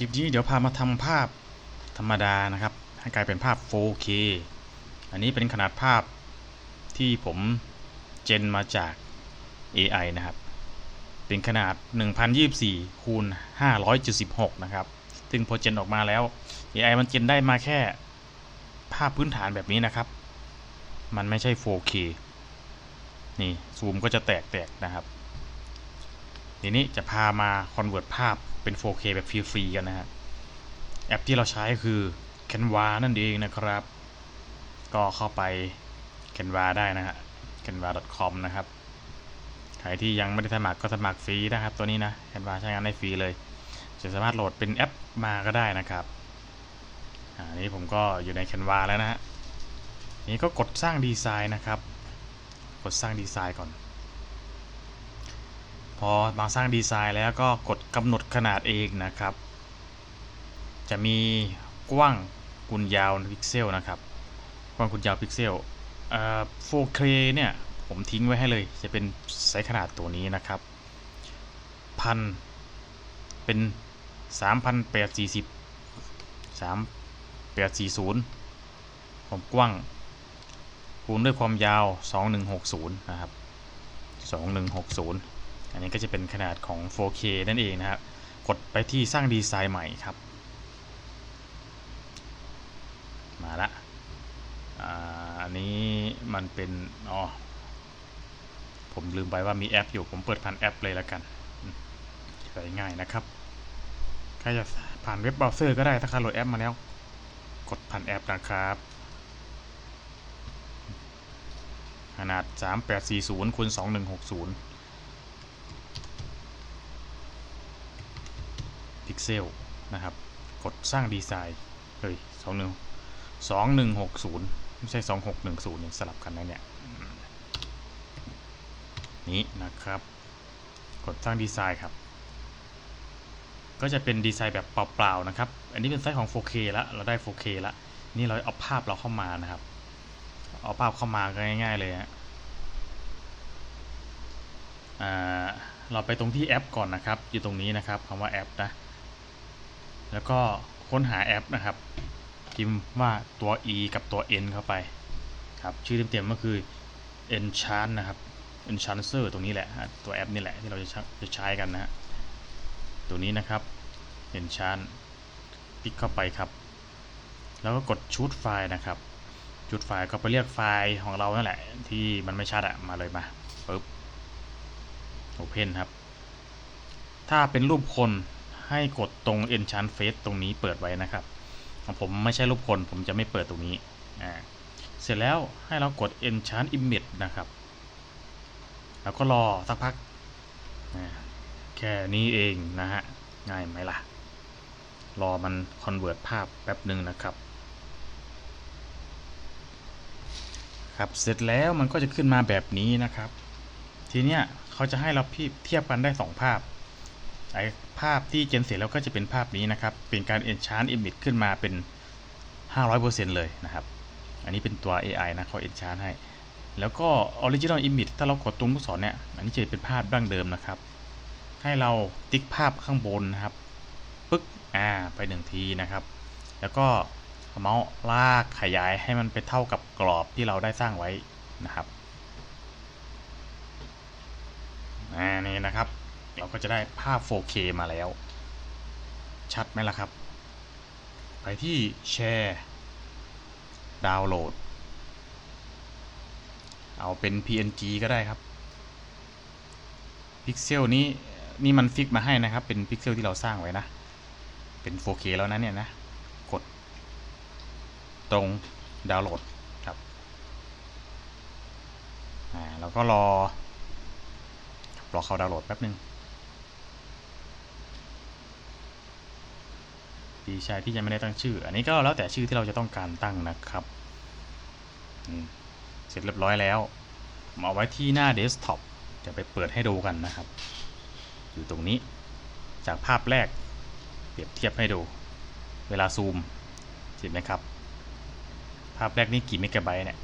ลิปนี้เดี๋ยวพามาทำภาพธรรมดานะครับ ให้กลายเป็นภาพ 4K อันนี้เป็นขนาดภาพที่ผมเจนมาจาก AI นะครับ เป็นขนาด 1024คูณ576 นะครับ ซึ่งพอเจนออกมาแล้ว AI มันเจนได้มาแค่ภาพพื้นฐานแบบนี้นะครับ มันไม่ใช่ 4K นี่ ซูมก็จะแตกๆนะครับ ทีนี้จะพามาคอนเวิร์ตภาพ เป็น 4K แบบฟรีๆกันนะฮะ แอปที่เราใช้คือ Canva นั่นเองนะครับ ก็เข้าไป Canva ได้นะฮะ canva.com นะครับ ใครที่ยังไม่ได้สมัครก็สมัครฟรีนะครับ ตัวนี้นะ Canva ใช้งานได้ฟรีเลย จะสามารถโหลดเป็นแอปมาก็ได้นะครับอันนี้ผมก็อยู่ใน Canva แล้วนะฮะ นี้ก็กดสร้างดีไซน์นะครับ กดสร้างดีไซน์ก่อน พอมาสร้างดีไซน์แล้วก็กดกำหนดขนาดเองนะครับ จะมีกว้างกุณยาวพิกเซลนะครับกว้างกุณยาวพิกเซลเอ่อ 4K เนี่ยผมทิ้งไว้ให้เลย จะเป็นไซส์ขนาดตัวนี้นะครับพันเป็น 3,840 3,840ความกว้างคูณด้วยความยาว 2160 นะครับ 2160 อันนี้ก็จะเป็นขนาดของ 4K นั่นเองนะครับ กดไปที่สร้างดีไซน์ใหม่ครับ มาละอันนี้มันเป็นอ๋อผมลืมไปว่ามีแอปอยู่ ผมเปิดผ่านแอปเลยแล้วกันใช้ง่ายนะครับใครจะผ่านเว็บเบราว์เซอร์ก็ได้ถ้าใครโหลดแอปมาแล้ว กดผ่านแอปนะครับขนาด 3840คูณ2160 พิกเซลนะครับ กดสร้างดีไซน์เฮ้ย21 2160ไม่ใช่2610เนี่ยสลับกันนะเนี่ย นี้นะครับ กดสร้างดีไซน์ครับ ก็จะเป็นดีไซน์แบบเปล่าๆนะครับ อันนี้เป็นไซส์ของ 4K แล้วเราได้ 4K แล้วนี่เราเอาภาพเราเข้ามานะครับ เอาภาพเข้ามาก็ง่าย ๆ เลยฮะเราไปตรงที่แอปก่อนนะครับ อยู่ตรงนี้นะครับคำว่าแอปนะ แล้วก็ค้นหาแอปนะครับ พิมพ์ว่าตัว e กับตัว n เข้าไปครับชื่อเต็มๆก็คือ enchant นะครับ enchancer ตรงนี้แหละ ตัวแอปนี่แหละที่เราจะจะใช้กันนะฮะตัวนี้นะครับ enchant คลิกเข้าไปครับ แล้วก็กดชุดไฟล์นะครับชุดไฟล์ก็ไปเรียกไฟล์ของเรานั่นแหละ ที่มันไม่ชัดอะมาเลยมาปึ๊บ Open ครับ ถ้าเป็นรูปคน ให้กดตรง enchant face ตรงนี้เปิดไว้นะครับของผมไม่ใช่รูปคนผมจะไม่เปิดตรงนี้อ่าเสร็จแล้วให้เรากด enchant image นะครับ แล้วก็รอสักพัก แค่นี้เองนะฮะ ง่ายไหมล่ะ รอมัน convert ภาพแป๊บหนึ่งนะครับ ครับ เสร็จแล้วมันก็จะขึ้นมาแบบนี้นะครับ ทีเนี้ยเขาจะให้เราเทียบกันได้ 2 ภาพ ภาพที่เจนเสร็จแล้วก็จะเป็นภาพนี้นะครับ เป็นการ enchant image ขึ้นมาเป็น 500%เลยนะครับ อันนี้เป็นตัว AI นะเขา enchant ให้ แล้วก็ original image ถ้าเรากดตรงลูกศรเนี่ย อันนี้จะเป็นภาพดั้งเดิมนะครับ ให้เราติ๊กภาพข้างบนนะครับ ปึ๊ก อ่า ไปหนึ่งทีนะครับ แล้วก็เมาส์ลากขยายให้มันไปเท่ากับกรอบที่เราได้สร้างไว้นะครับอ่านี่นะครับ เรา ก็จะได้ภาพ 4K มาแล้ว ชัดไหมล่ะครับ ไปที่แชร์ดาวน์โหลด เอาเป็น PNG ก็ได้ครับ พิกเซลนี้นี่มันฟิกมาให้นะครับ เป็นพิกเซลที่เราสร้างไว้นะ เป็น 4K แล้วนะเนี่ยนะ กด ตรงดาวน์โหลดครับ อ่า แล้วก็รอ รอเขาดาวน์โหลดแป๊บนึง ดีใช่ที่ยังไม่ได้ตั้งชื่อ อันนี้ก็แล้วแต่ชื่อที่เราจะต้องการตั้งนะครับ เสร็จเรียบร้อยแล้วเอาไว้ที่หน้าเดสก์ท็อปจะไปเปิดให้ดูกันนะครับ อยู่ตรงนี้ จากภาพแรก เปรียบเทียบให้ดู เวลาซูมเห็นไหมครับ ภาพแรกนี่กี่เมกะไบต์เนี่ย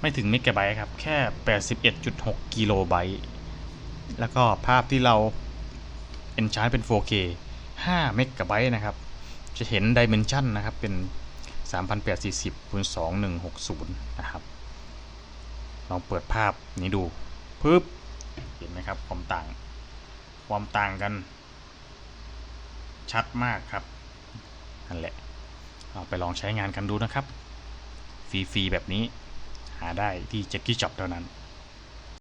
ไม่ถึงเมกะไบต์ครับ แค่ 81.6 กิโลไบต์ แล้วก็ภาพที่เรา enchant เป็น 4K 5 เมกะไบต์นะครับ จะเห็นดิเมนชันนะครับเป็น 3840คูณ2160 นะครับ ลองเปิดภาพนี้ดูปึ๊บเห็นไหมครับความต่าง ความต่างกัน ชัดมากครับนั่นแหละเอาไปลองใช้งานกันดูนะครับ ฟรี ๆ แบบนี้หาได้ที่ j a c k i e Shop เท่านั้น